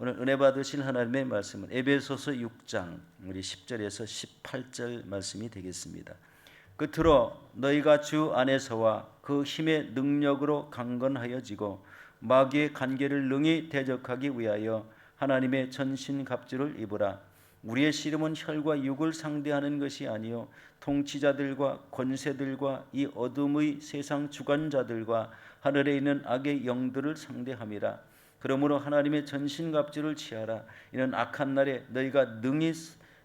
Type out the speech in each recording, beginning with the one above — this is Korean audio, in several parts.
오늘 은혜 받으실 하나님의 말씀은 에베소서 6장 우리 10절에서 18절 말씀이 되겠습니다. 끝으로 너희가 주 안에서와 그 힘의 능력으로 강건하여지고 마귀의 관계를 능히 대적하기 위하여 하나님의 전신 갑주를 입으라. 우리의 씨름은 혈과 육을 상대하는 것이 아니요 통치자들과 권세들과 이 어둠의 세상 주관자들과 하늘에 있는 악의 영들을 상대함이라. 그러므로 하나님의 전신갑주를 취하라. 이는 악한 날에 너희가 능히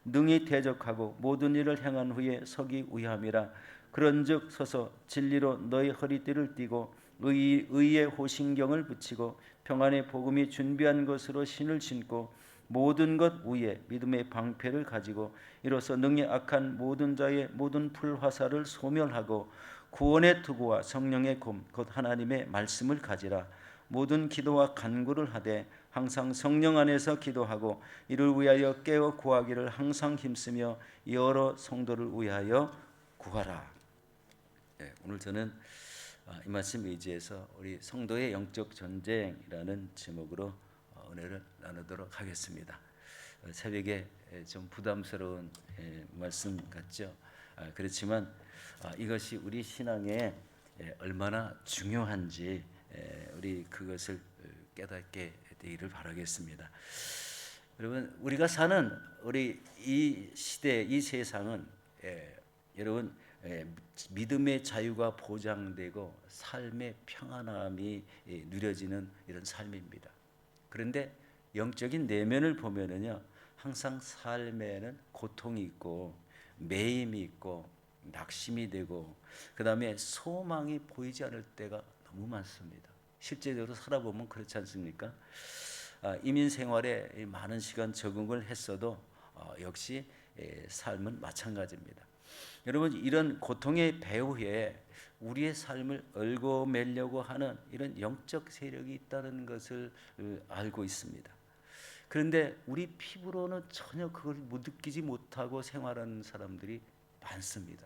능히 대적하고 모든 일을 행한 후에 서기 위함이라. 그런즉 서서 진리로 너희 허리띠를 띠고 의, 의의 호신경을 붙이고 평안의 복음이 준비한 것으로 신을 신고 모든 것 위에 믿음의 방패를 가지고 이로써 능히 악한 모든 자의 모든 불화살을 소멸하고 구원의 투구와 성령의 검 곧 하나님의 말씀을 가지라 모든 기도와 간구를 하되 항상 성령 안에서 기도하고 이를 위하여 깨어 구하기를 항상 힘쓰며 여러 성도를 위하여 구하라. 네, 오늘 저는 아, 이 말씀 의지해서 우리 성도의 영적 전쟁이라는 제목으로 어, 은혜를 나누도록 하겠습니다. 어, 새벽에 좀 부담스러운 말씀 같죠. 아, 그렇지만 아, 이것이 우리 신앙에 얼마나 중요한지 우리 그것을 어, 깨닫게 되기를 바라겠습니다. 여러분 우리가 사는 우리 이 시대 이 세상은 여러분 믿음의 자유가 보장되고 삶의 평안함이 누려지는 이런 삶입니다. 그런데 영적인 내면을 보면은요 항상 삶에는 고통이 있고 매임이 있고 낙심이 되고 그 다음에 소망이 보이지 않을 때가 너무 많습니다. 실제적으로 살아보면 그렇지 않습니까? 아, 이민 생활에 많은 시간 적응을 했어도 어, 역시 삶은 마찬가지입니다. 여러분 이런 고통의 배후에 우리의 삶을 얽어매려고 하는 이런 영적 세력이 있다는 것을 어, 알고 있습니다. 그런데 우리 피부로는 전혀 그걸 못 느끼지 못하고 생활하는 사람들이 많습니다.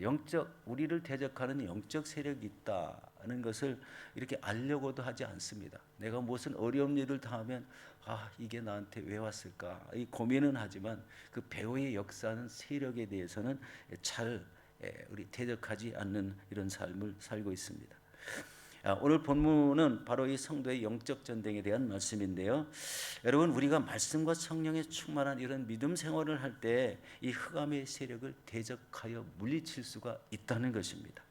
영적 우리를 대적하는 영적 세력이 있다는 것을 이렇게 알려고도 하지 않습니다. 내가 무슨 어려운 일을 당하면 아 이게 나한테 왜 왔을까 이 고민은 하지만 그 배후의 역사는 세력에 대해서는 잘 우리 대적하지 않는 이런 삶을 살고 있습니다. 아, 오늘 본문은 바로 이 성도의 영적 전쟁에 대한 말씀인데요. 여러분 우리가 말씀과 성령에 충만한 이런 믿음 생활을 할 때 이 흑암의 세력을 대적하여 물리칠 수가 있다는 것입니다.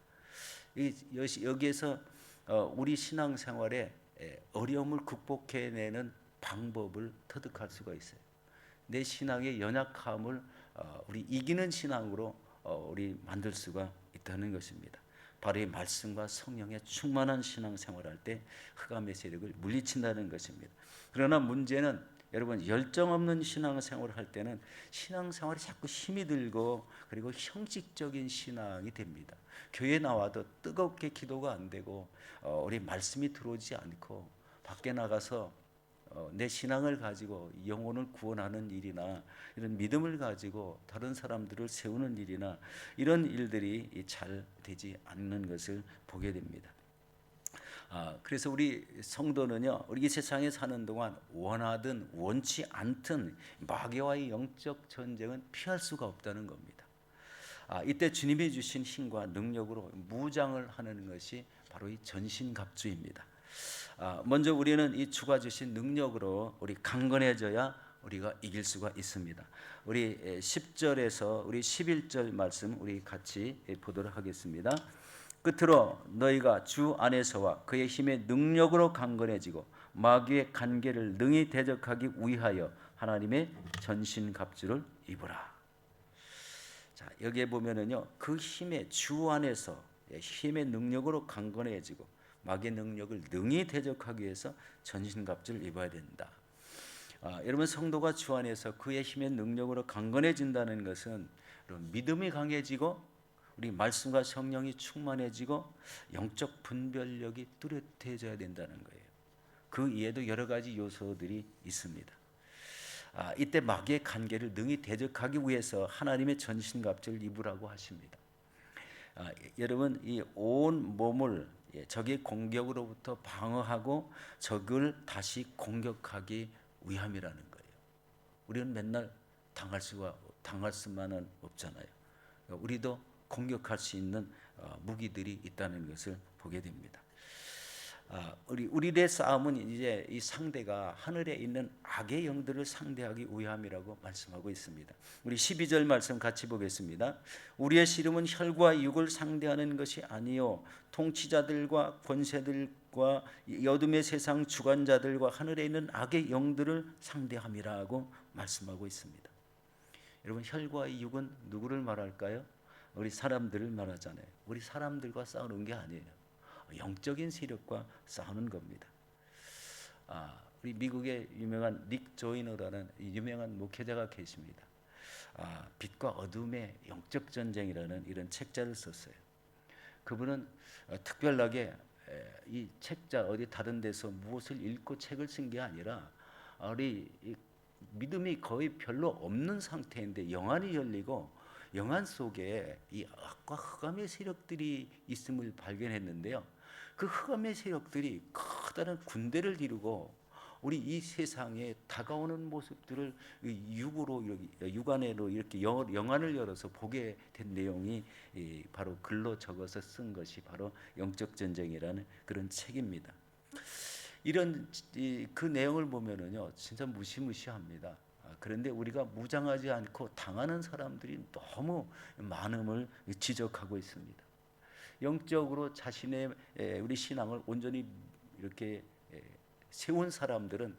여기에서 어, 우리 신앙 생활에 어려움을 극복해내는 방법을 터득할 수가 있어요. 내 신앙의 연약함을 어, 우리 이기는 신앙으로 어, 우리 만들 수가 있다는 것입니다. 바로 이 말씀과 성령의 충만한 신앙 생활할 때 흑암의 세력을 물리친다는 것입니다. 그러나 문제는 여러분 열정 없는 신앙 생활을 할 때는 신앙 생활이 자꾸 힘이 들고 그리고 형식적인 신앙이 됩니다. 교회 나와도 뜨겁게 기도가 안 되고 어, 우리 말씀이 들어오지 않고 밖에 나가서 어, 내 신앙을 가지고 영혼을 구원하는 일이나 이런 믿음을 가지고 다른 사람들을 세우는 일이나 이런 일들이 잘 되지 않는 것을 보게 됩니다. 아, 그래서 우리 성도는요, 우리 이 세상에 사는 동안 원하든 원치 않든 마귀와의 영적 전쟁은 피할 수가 없다는 겁니다. 아, 이때 주님이 주신 힘과 능력으로 무장을 하는 것이 바로 이 전신갑주입니다. 아, 먼저 우리는 이 주가 주신 능력으로 우리 강건해져야 우리가 이길 수가 있습니다. 우리 10절에서 우리 11절 말씀 우리 같이 보도록 하겠습니다. 끝으로 너희가 주 안에서와 그의 힘의 능력으로 강건해지고 마귀의 관계를 능히 대적하기 위하여 하나님의 전신 갑주를 입으라. 자, 여기에 보면은요. 그 힘의 주 안에서 힘의 능력으로 강건해지고 마귀의 능력을 능히 대적하기 위해서 전신갑주를 입어야 된다. 아, 여러분 성도가 주 안에서 그의 힘의 능력으로 강건해진다는 것은 믿음이 강해지고 우리 말씀과 성령이 충만해지고 영적 분별력이 뚜렷해져야 된다는 거예요. 그 이에도 여러 가지 요소들이 있습니다. 아, 이때 마귀의 관계를 능히 대적하기 위해서 하나님의 전신갑주를 입으라고 하십니다. 아, 여러분 이 온 몸을 예, 적의 공격으로부터 방어하고 적을 다시 공격하기 위함이라는 거예요. 우리는 맨날 당할 수가 당할 수만은 없잖아요. 그러니까 우리도 공격할 수 있는 어, 무기들이 있다는 것을 보게 됩니다. 아, 우리 우리의 싸움은 이제 이 상대가 하늘에 있는 악의 영들을 상대하기 위함이라고 말씀하고 있습니다. 우리 12절 말씀 같이 보겠습니다. 우리의 씨름은 혈과 육을 상대하는 것이 아니요 통치자들과 권세들과 이 어둠의 세상 주관자들과 하늘에 있는 악의 영들을 상대함이라고 말씀하고 있습니다. 여러분 혈과 육은 누구를 말할까요? 우리 사람들을 말하잖아요. 우리 사람들과 싸우는 게 아니에요. 영적인 세력과 싸우는 겁니다. 아, 우리 미국의 유명한 닉 조이너라는 유명한 목회자가 계십니다. 아, 빛과 어둠의 영적 전쟁이라는 이런 책자를 썼어요. 그분은 어, 특별하게 에, 이 책자 어디 다른 데서 무엇을 읽고 책을 쓴 게 아니라 우리 이 믿음이 거의 별로 없는 상태인데 영안이 열리고 영안 속에 이 악과 흑암의 세력들이 있음을 발견했는데요. 그 흑암의 세력들이 커다란 군대를 이루고 우리 이 세상에 다가오는 모습들을 이 육으로 육안으로 이렇게 영, 영안을 열어서 보게 된 내용이 이 바로 글로 적어서 쓴 것이 바로 영적 전쟁이라는 그런 책입니다. 이런 이, 그 내용을 보면은요 진짜 무시무시합니다. 아, 그런데 우리가 무장하지 않고 당하는 사람들이 너무 많음을 지적하고 있습니다. 영적으로 자신의 에, 우리 신앙을 온전히 이렇게 에, 세운 사람들은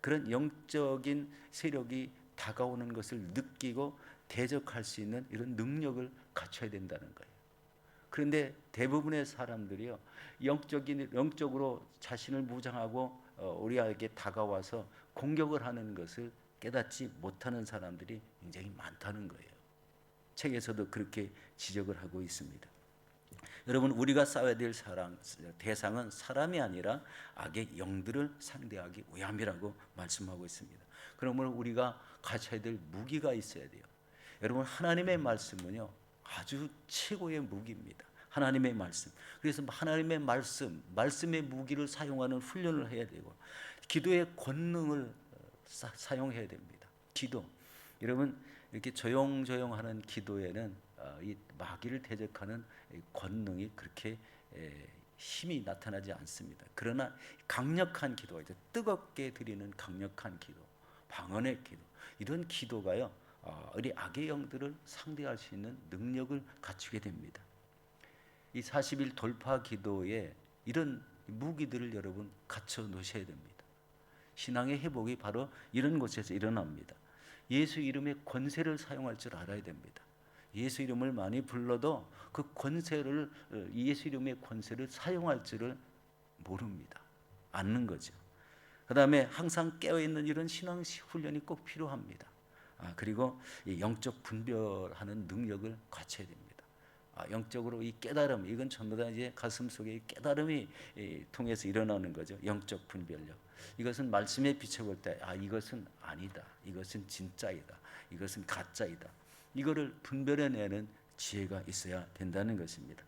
그런 영적인 세력이 다가오는 것을 느끼고 대적할 수 있는 이런 능력을 갖춰야 된다는 거예요. 그런데 대부분의 사람들이요 영적인 영적으로 자신을 무장하고 어, 우리에게 다가와서 공격을 하는 것을 깨닫지 못하는 사람들이 굉장히 많다는 거예요. 책에서도 그렇게 지적을 하고 있습니다. 여러분 우리가 싸워야 될 사람 대상은 사람이 아니라 악의 영들을 상대하기 위함이라고 말씀하고 있습니다. 그러면 우리가 가져야 될 무기가 있어야 돼요. 여러분 하나님의 말씀은요 아주 최고의 무기입니다. 하나님의 말씀. 그래서 하나님의 말씀, 말씀의 무기를 사용하는 훈련을 해야 되고 기도의 권능을 사, 사용해야 됩니다. 기도. 여러분 이렇게 조용조용하는 기도에는 어, 이 마귀를 대적하는 이 권능이 그렇게 에, 힘이 나타나지 않습니다. 그러나 강력한 기도가 이제 뜨겁게 드리는 강력한 기도, 방언의 기도 이런 기도가요. 어, 우리 악의 영들을 상대할 수 있는 능력을 갖추게 됩니다. 이 40일 돌파 기도에 이런 무기들을 여러분 갖춰 놓으셔야 됩니다. 신앙의 회복이 바로 이런 곳에서 일어납니다. 예수 이름의 권세를 사용할 줄 알아야 됩니다. 예수 이름을 많이 불러도 그 권세를 어, 예수 이름의 권세를 사용할 줄을 모릅니다. 않는 거죠. 그다음에 항상 깨어 있는 이런 신앙 훈련이 꼭 필요합니다. 아, 그리고 이 영적 분별하는 능력을 갖춰야 됩니다. 아, 영적으로 이 깨달음 이건 전부 다 이제 가슴 속에 깨달음이 이, 통해서 일어나는 거죠. 영적 분별력. 이것은 말씀에 비춰볼 때 아 이것은 아니다. 이것은 진짜이다. 이것은 가짜이다. 이거를 분별해내는 지혜가 있어야 된다는 것입니다.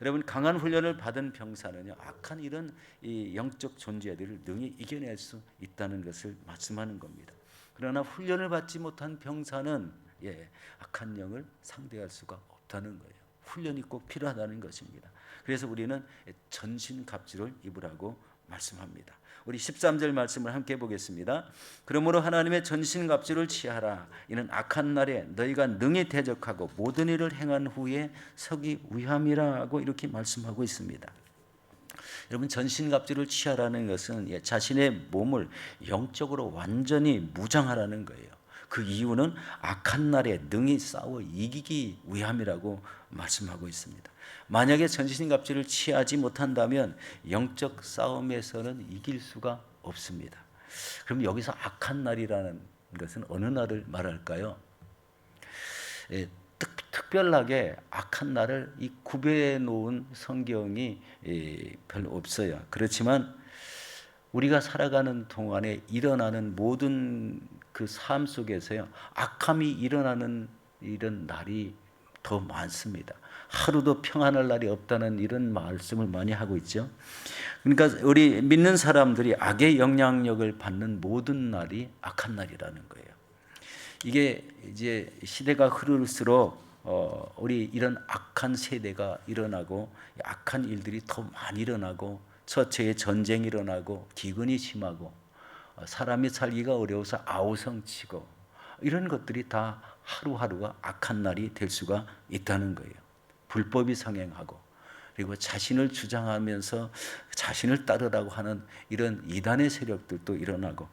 여러분 강한 훈련을 받은 병사는요 악한 이런 이 영적 존재들을 능히 이겨낼 수 있다는 것을 말씀하는 겁니다. 그러나 훈련을 받지 못한 병사는 예, 악한 영을 상대할 수가 없다는 거예요. 훈련이 꼭 필요하다는 것입니다. 그래서 우리는 전신 갑주를 입으라고 말씀합니다. 우리 13절 말씀을 함께 보겠습니다. 그러므로 하나님의 전신갑주를 취하라. 이는 악한 날에 너희가 능히 대적하고 모든 일을 행한 후에 서기 위함이라고 이렇게 말씀하고 있습니다. 여러분 전신갑주를 취하라는 것은 예, 자신의 몸을 영적으로 완전히 무장하라는 거예요. 그 이유는 악한 날에 능히 싸워 이기기 위함이라고 말씀하고 있습니다. 만약에 전신갑주를 취하지 못한다면 영적 싸움에서는 이길 수가 없습니다. 그럼 여기서 악한 날이라는 것은 어느 날을 말할까요? 예, 특, 별하게 악한 날을 이 구별해 놓은 성경이 예, 별로 없어요. 그렇지만 우리가 살아가는 동안에 일어나는 모든 그 삶 속에서요 악함이 일어나는 이런 날이 더 많습니다. 하루도 평안할 날이 없다는 이런 말씀을 많이 하고 있죠. 그러니까 우리 믿는 사람들이 악의 영향력을 받는 모든 날이 악한 날이라는 거예요. 이게 이제 시대가 흐를수록 어, 우리 이런 악한 세대가 일어나고 악한 일들이 더 많이 일어나고 처처에 전쟁이 일어나고 기근이 심하고 어, 사람이 살기가 어려워서 아우성치고 이런 것들이 다 하루하루가 악한 날이 될 수가 있다는 거예요. 불법이 상행하고 그리고 자신을 주장하면서 자신을 따르라고 하는 이런 이단의 세력들도 일어나고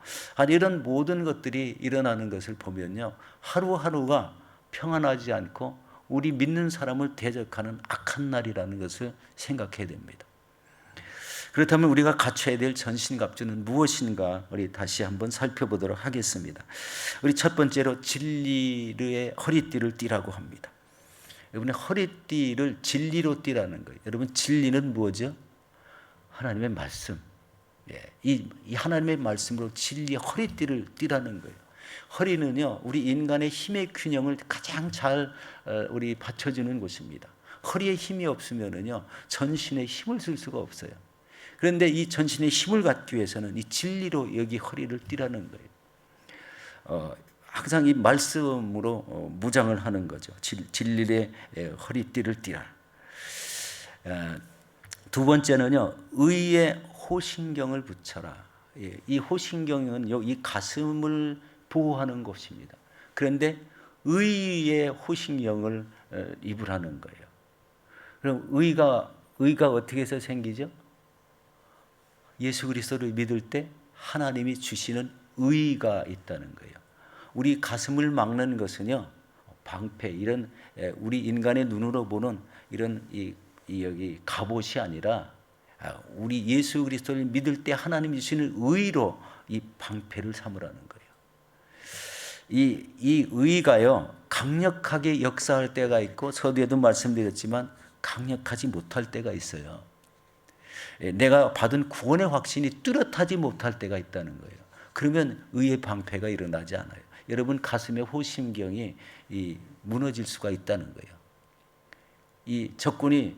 이런 모든 것들이 일어나는 것을 보면요 하루하루가 평안하지 않고 우리 믿는 사람을 대적하는 악한 날이라는 것을 생각해야 됩니다. 그렇다면 우리가 갖춰야 될 전신갑주는 무엇인가 우리 다시 한번 살펴보도록 하겠습니다. 우리 첫 번째로 진리의 허리띠를 띠라고 합니다. 여러분의 허리띠를 진리로 띠라는 거예요. 여러분 진리는 뭐죠? 하나님의 말씀. 예, 이, 이 하나님의 말씀으로 진리의 허리띠를 띠라는 거예요. 허리는요 우리 인간의 힘의 균형을 가장 잘 어, 우리 받쳐주는 곳입니다. 허리에 힘이 없으면은요 전신에 힘을 쓸 수가 없어요. 그런데 이 전신에 힘을 갖기 위해서는 이 진리로 여기 허리를 띠라는 거예요. 어, 항상 이 말씀으로 어, 무장을 하는 거죠. 진, 진리의 에, 허리띠를 띠라. 에, 두 번째는요 의의 호신경을 붙여라. 예, 이 호신경은 이 가슴을 보호하는 것입니다. 그런데 의의 호신경을 어, 입으라는 거예요. 그럼 의가 의가 어떻게 해서 생기죠? 예수 그리스도를 믿을 때 하나님이 주시는 의가 있다는 거예요. 우리 가슴을 막는 것은요 방패 이런 우리 인간의 눈으로 보는 이런 이, 이 여기 갑옷이 아니라 아, 우리 예수 그리스도를 믿을 때 하나님 주시는 의로 이 방패를 삼으라는 거예요. 이, 이 의가요 강력하게 역사할 때가 있고 서두에도 말씀드렸지만 강력하지 못할 때가 있어요. 예, 내가 받은 구원의 확신이 뚜렷하지 못할 때가 있다는 거예요. 그러면 의의 방패가 일어나지 않아요. 여러분 가슴의 호심경이 무너질 수가 있다는 거예요. 이 적군이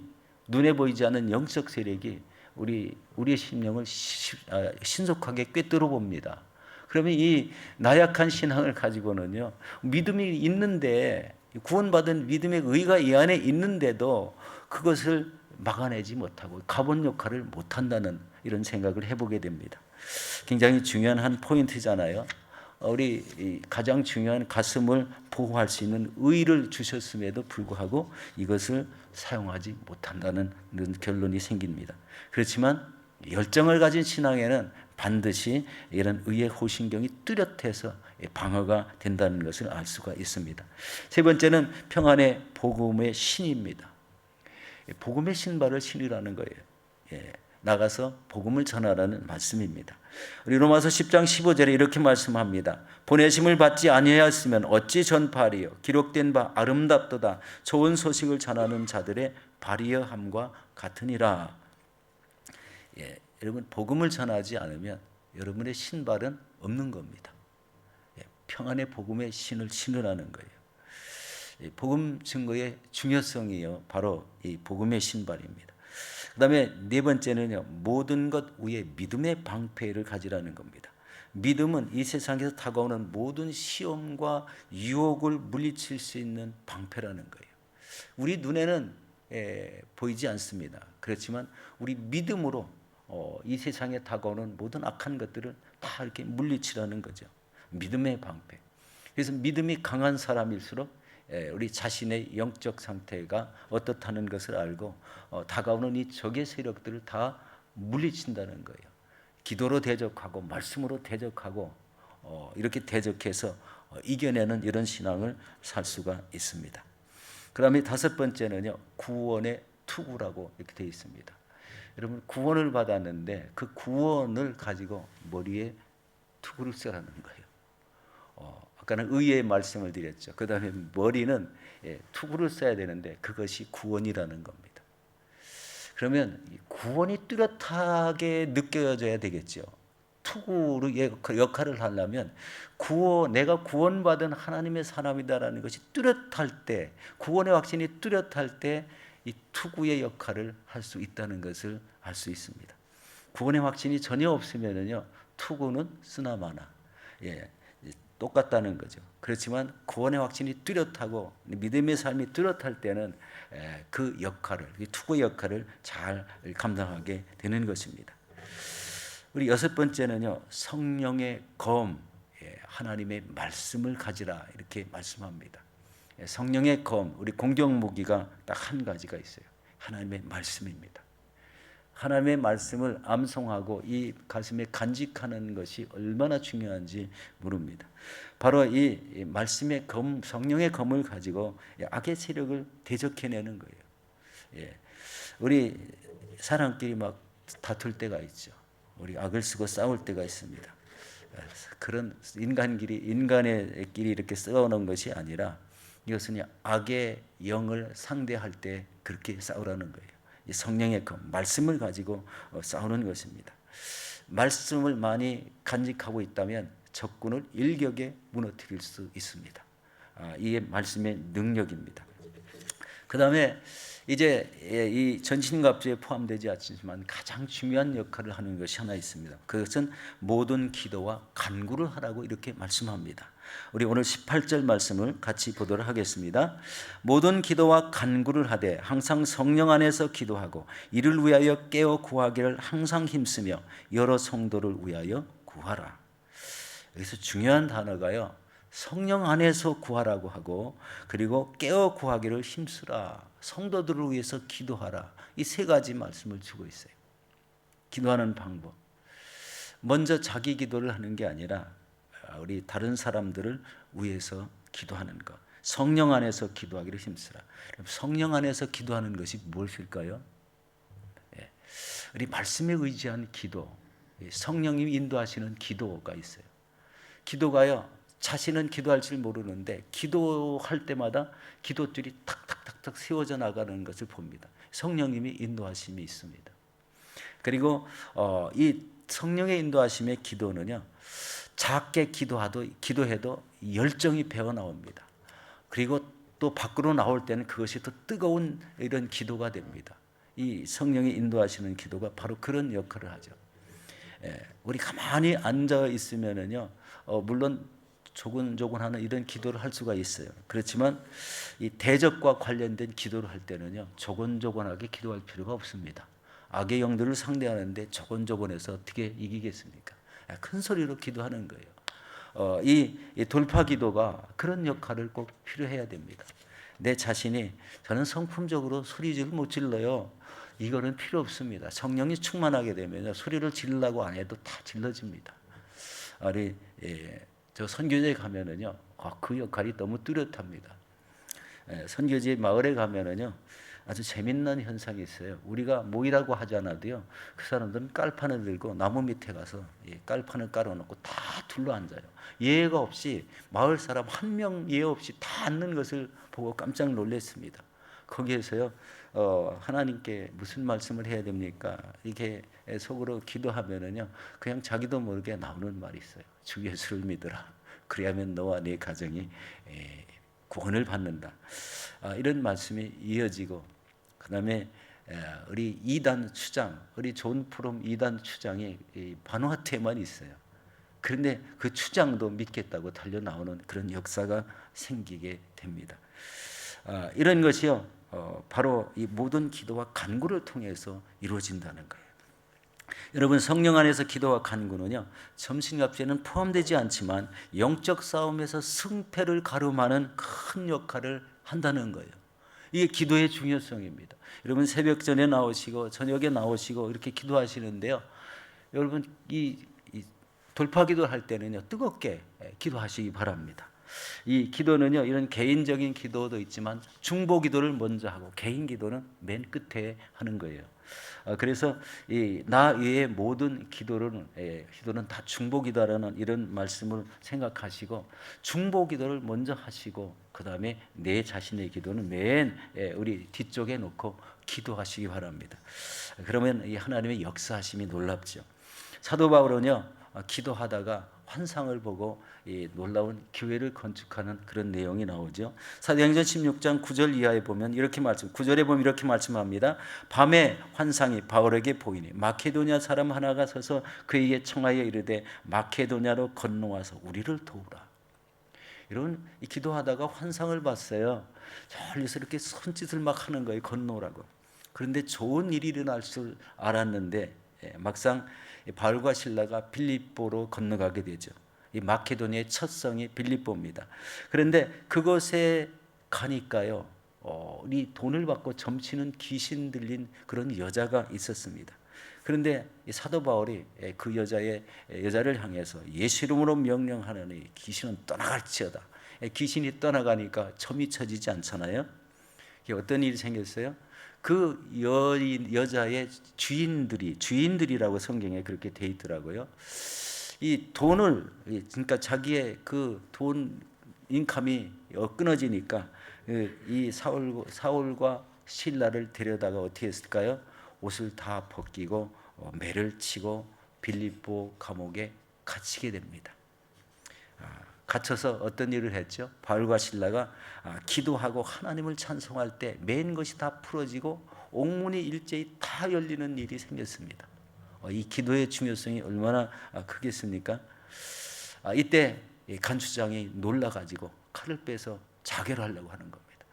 눈에 보이지 않는 영적 세력이 우리 우리의 심령을 아, 신속하게 꿰뚫어 봅니다. 그러면 이 나약한 신앙을 가지고는요 믿음이 있는데 구원받은 믿음의 의가 이 안에 있는데도 그것을 막아내지 못하고 가본 역할을 못한다는 이런 생각을 해보게 됩니다. 굉장히 중요한 한 포인트잖아요. 우리 가장 중요한 가슴을 보호할 수 있는 의를 주셨음에도 불구하고 이것을 사용하지 못한다는 결론이 생깁니다. 그렇지만 열정을 가진 신앙에는 반드시 이런 의의 호신경이 뚜렷해서 방어가 된다는 것을 알 수가 있습니다. 세 번째는 평안의 복음의 신입니다. 복음의 신발을 신으라는 거예요. 예, 나가서 복음을 전하라는 말씀입니다. 우리 로마서 10장 15절에 이렇게 말씀합니다. 보내심을 받지 아니하였으면 어찌 전파리요 기록된 바 아름답도다 좋은 소식을 전하는 자들의 발이여 함과 같으니라. 예, 여러분 복음을 전하지 않으면 여러분의 신발은 없는 겁니다. 예, 평안의 복음의 신을 신으라는 거예요. 복음 증거의 중요성이요 바로 이 복음의 신발입니다. 그다음에 네 번째는요 모든 것 위에 믿음의 방패를 가지라는 겁니다. 믿음은 이 세상에서 다가오는 모든 시험과 유혹을 물리칠 수 있는 방패라는 거예요. 우리 눈에는 에, 보이지 않습니다. 그렇지만 우리 믿음으로 어, 이 세상에 다가오는 모든 악한 것들을 다 이렇게 물리치라는 거죠. 믿음의 방패. 그래서 믿음이 강한 사람일수록 예, 우리 자신의 영적 상태가 어떻다는 것을 알고 어, 다가오는 이 적의 세력들을 다 물리친다는 거예요. 기도로 대적하고 말씀으로 대적하고 어, 이렇게 대적해서 어, 이겨내는 이런 신앙을 살 수가 있습니다. 그다음에 다섯 번째는요 구원의 투구라고 이렇게 되어 있습니다. 여러분 구원을 받았는데 그 구원을 가지고 머리에 투구를 쓰라는 거예요. 어, 아까는 의의 말씀을 드렸죠. 그 다음에 머리는 예, 투구를 써야 되는데 그것이 구원이라는 겁니다. 그러면 구원이 뚜렷하게 느껴져야 되겠죠. 투구의 그 역할을 하려면 구원 내가 구원받은 하나님의 사람이다라는 것이 뚜렷할 때 구원의 확신이 뚜렷할 때 이 투구의 역할을 할 수 있다는 것을 알 수 있습니다. 구원의 확신이 전혀 없으면은요 투구는 쓰나 마나 예 똑같다는 거죠. 그렇지만 구원의 확신이 뚜렷하고 믿음의 삶이 뚜렷할 때는 에, 그 역할을 이 투구의 역할을 잘 감당하게 되는 것입니다. 우리 여섯 번째는요 성령의 검 예, 하나님의 말씀을 가지라 이렇게 말씀합니다. 예, 성령의 검 우리 공격 무기가 딱 한 가지가 있어요. 하나님의 말씀입니다. 하나님의 말씀을 암송하고 이 가슴에 간직하는 것이 얼마나 중요한지 모릅니다. 바로 이, 이 말씀의 검, 성령의 검을 가지고 이 악의 세력을 대적해내는 거예요. 예. 우리 사람끼리 막 다툴 때가 있죠. 우리 악을 쓰고 싸울 때가 있습니다. 그런 인간끼리 인간의 끼리 이렇게 싸우는 것이 아니라 이것은 악의 영을 상대할 때 그렇게 싸우라는 거예요. 이 성령의 검 말씀을 가지고 어, 싸우는 것입니다. 말씀을 많이 간직하고 있다면 적군을 일격에 무너뜨릴 수 있습니다. 아, 이게 말씀의 능력입니다. 그 다음에 이제 이 전신갑주에 포함되지 않지만 가장 중요한 역할을 하는 것이 하나 있습니다. 그것은 모든 기도와 간구를 하라고 이렇게 말씀합니다. 우리 오늘 18절 말씀을 같이 보도록 하겠습니다. 모든 기도와 간구를 하되 항상 성령 안에서 기도하고 이를 위하여 깨어 구하기를 항상 힘쓰며 여러 성도를 위하여 구하라. 여기서 중요한 단어가요. 성령 안에서 구하라고 하고 그리고 깨어 구하기를 힘쓰라. 성도들을 위해서 기도하라. 이 세 가지 말씀을 주고 있어요. 기도하는 방법. 먼저 자기 기도를 하는 게 아니라 우리 다른 사람들을 위해서 기도하는 것. 성령 안에서 기도하기를 힘쓰라. 성령 안에서 기도하는 것이 무엇일까요? 예. 우리 말씀에 의지한 기도, 성령님이 인도하시는 기도가 있어요. 기도가요, 자신은 기도할 줄 모르는데 기도할 때마다 기도줄이 탁탁탁탁 세워져 나가는 것을 봅니다. 성령님이 인도하심이 있습니다. 그리고 어, 이 성령의 인도하심의 기도는요, 작게 기도하도 기도해도 열정이 배어 나옵니다. 그리고 또 밖으로 나올 때는 그것이 더 뜨거운 이런 기도가 됩니다. 이 성령이 인도하시는 기도가 바로 그런 역할을 하죠. 예, 우리 가만히 앉아 있으면은요, 어, 물론 조근조근하는 이런 기도를 할 수가 있어요. 그렇지만 이 대적과 관련된 기도를 할 때는요, 조곤조곤하게 기도할 필요가 없습니다. 악의 영들을 상대하는데 조곤조곤해서 어떻게 이기겠습니까? 큰 소리로 기도하는 거예요. 어, 이, 이 돌파 기도가 그런 역할을 꼭 필요해야 됩니다. 내 자신이 저는 성품적으로 소리를 못 질러요. 이거는 필요 없습니다. 성령이 충만하게 되면 소리를 질려고 안 해도 다 질러집니다. 우리 예, 저 선교제 가면은요, 아, 그 역할이 너무 뚜렷합니다. 예, 선교지 마을에 가면은요, 아주 재밌는 현상이 있어요. 우리가 모이라고 하지 않아도요, 그 사람들은 깔판을 들고 나무 밑에 가서 예, 깔판을 깔아놓고 다 둘러 앉아요. 예가 없이 마을 사람 한 명 예 없이 다 앉는 것을 보고 깜짝 놀랐습니다. 거기에서요, 어, 하나님께 무슨 말씀을 해야 됩니까? 이렇게 속으로 기도하면은요, 그냥 자기도 모르게 나오는 말이 있어요. 주 예수를 믿으라. 그리하면 너와 네 가정이 에, 구원을 받는다. 아, 이런 말씀이 이어지고 그다음에 우리 이단 추장, 우리 존 프롬 이단 추장이 바누아투에만 있어요. 그런데 그 추장도 믿겠다고 달려 나오는 그런 역사가 생기게 됩니다. 아, 이런 것이요, 어, 바로 이 모든 기도와 간구를 통해서 이루어진다는 거예요. 여러분 성령 안에서 기도와 간구는요 점심값에는 포함되지 않지만 영적 싸움에서 승패를 가름하는 큰 역할을 한다는 거예요. 이게 기도의 중요성입니다. 여러분 새벽 전에 나오시고 저녁에 나오시고 이렇게 기도하시는데요. 여러분 이, 이 돌파 기도 할 때는요 뜨겁게 기도하시기 바랍니다. 이 기도는요 이런 개인적인 기도도 있지만 중보 기도를 먼저 하고 개인 기도는 맨 끝에 하는 거예요. 어, 그래서 나 외의 모든 기도는 예, 기도는 다 중보기도라는 이런 말씀을 생각하시고 중보기도를 먼저 하시고 그 다음에 내 자신의 기도는 맨 예, 우리 뒤쪽에 놓고 기도하시기 바랍니다. 그러면 이 하나님의 역사하심이 놀랍죠. 사도 바울은요 아, 기도하다가 환상을 보고 이 놀라운 교회를 건축하는 그런 내용이 나오죠. 사도행전 16장 9절 이하에 보면 이렇게 말씀 9절에 보면 이렇게 말씀합니다. 밤에 환상이 바울에게 보이니 마케도냐 사람 하나가 서서 그에게 청하여 이르되 마케도냐로 건너와서 우리를 도우라. 이런 이 기도하다가 환상을 봤어요. 멀리서 이렇게 손짓을 막 하는 거예요. 건너오라고. 그런데 좋은 일이 일어날 줄 알았는데 예, 막상 이 바울과 신라가 빌립보로 건너가게 되죠. 이 마케도니아의 첫 성이 빌립보입니다. 그런데 그곳에 가니까요, 어, 이 돈을 받고 점치는 귀신 들린 그런 여자가 있었습니다. 그런데 이 사도 바울이 예, 그 여자의 예, 여자를 향해서 예수 이름으로 명령하느니 귀신은 떠나갈지어다. 예, 귀신이 떠나가니까 점이 쳐지지 않잖아요. 어떤 일이 생겼어요? 그 여인 여자의 주인들이 주인들이라고 성경에 그렇게 돼 있더라고요. 이 돈을 이 그러니까 자기의 그 돈 인감이 어, 끊어지니까 그이 사울 사울과 신라를 데려다가 어떻게 했을까요? 옷을 다 벗기고 어, 매를 치고 빌립보 감옥에 갇히게 됩니다. 갇혀서 어떤 일을 했죠? 바울과 신라가 아, 기도하고 하나님을 찬송할 때 맨 것이 다 풀어지고 옥문이 일제히 다 열리는 일이 생겼습니다. 어, 이 기도의 중요성이 얼마나 아, 크겠습니까? 아, 이때 이 간추장이 놀라가지고 칼을 빼서 자결하려고 하는 겁니다.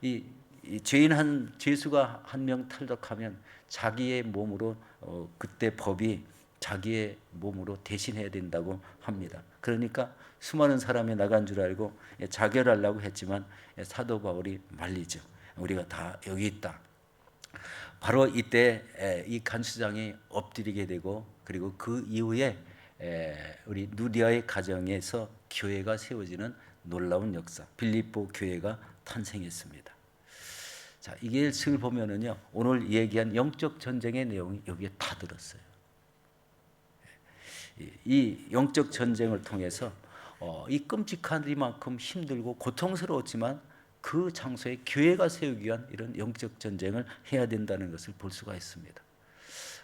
이, 이 죄인 한 죄수가 한 명 탈덕하면 자기의 몸으로 어, 그때 법이 자기의 몸으로 대신해야 된다고 합니다. 그러니까 수많은 사람이 나간 줄 알고 예, 자결하려고 했지만 예, 사도 바울이 말리죠. 우리가 다 여기 있다. 바로 이때 에, 이 간수장이 엎드리게 되고 그리고 그 이후에 에, 우리 누디아의 가정에서 교회가 세워지는 놀라운 역사 빌립보 교회가 탄생했습니다. 자 이게 을 보면은요 오늘 얘기한 영적 전쟁의 내용이 여기에 다 들었어요. 이- 이 영적 전쟁을 통해서 어, 이 끔찍한 이만큼 힘들고 고통스러웠지만 그 장소에 교회가 세우기 위한 이런 영적 전쟁을 해야 된다는 것을 볼 수가 있습니다.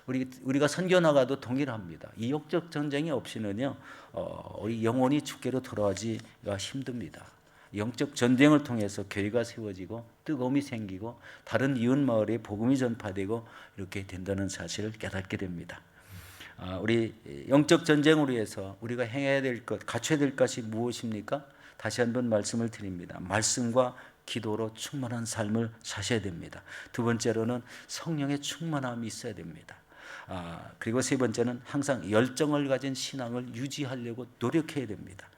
우리 우리가 선교 나가도 동일합니다. 이 영적 전쟁이 없이는요, 어, 우리 영혼이 주께로 돌아가기가 힘듭니다. 영적 전쟁을 통해서 교회가 세워지고 뜨거움이 생기고 다른 이웃 마을에 복음이 전파되고 이렇게 된다는 사실을 깨닫게 됩니다. 아, 우리 영적 전쟁을 위해서 우리가 행해야 될 것, 갖춰야 될 것이 무엇입니까? 다시 한번 말씀을 드립니다. 말씀과 기도로 충만한 삶을 사셔야 됩니다. 두 번째로는 성령의 충만함이 있어야 됩니다. 아, 그리고 세 번째는 항상 열정을 가진 신앙을 유지하려고 노력해야 됩니다.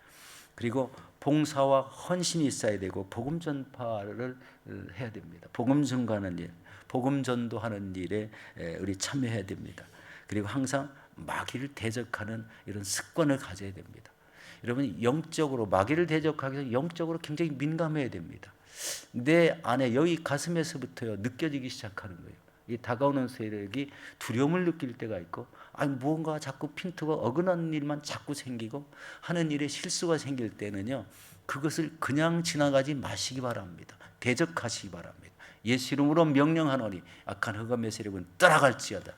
그리고 봉사와 헌신이 있어야 되고 복음 전파를 해야 됩니다. 복음 전가하는 일, 복음 전도하는 일에 에, 우리 참여해야 됩니다. 그리고 항상 마귀를 대적하는 이런 습관을 가져야 됩니다. 여러분 영적으로 마귀를 대적하기 위해서 영적으로 굉장히 민감해야 됩니다. 내 안에 여기 가슴에서부터요 느껴지기 시작하는 거예요. 이 다가오는 세력이 두려움을 느낄 때가 있고, 아니 무언가 자꾸 핀트가 어긋난 일만 자꾸 생기고 하는 일에 실수가 생길 때는요, 그것을 그냥 지나가지 마시기 바랍니다. 대적하시기 바랍니다. 예수 이름으로 명령하노니 악한 흑암의 세력은 떠나갈지어다.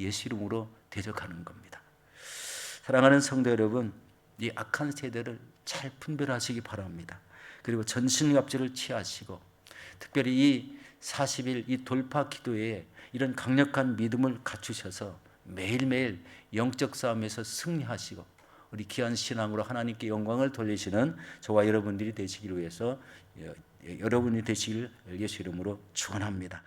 예수 이름으로 대적하는 겁니다. 사랑하는 성도 여러분, 이 악한 세대를 잘 분별하시기 바랍니다. 그리고 전신갑주를 취하시고 특별히 이 40일 이 돌파 기도에 이런 강력한 믿음을 갖추셔서 매일매일 영적 싸움에서 승리하시고 우리 귀한 신앙으로 하나님께 영광을 돌리시는 저와 여러분들이 되시기를 위해서 여- 여러분이 되시길 예수 이름으로 축원합니다.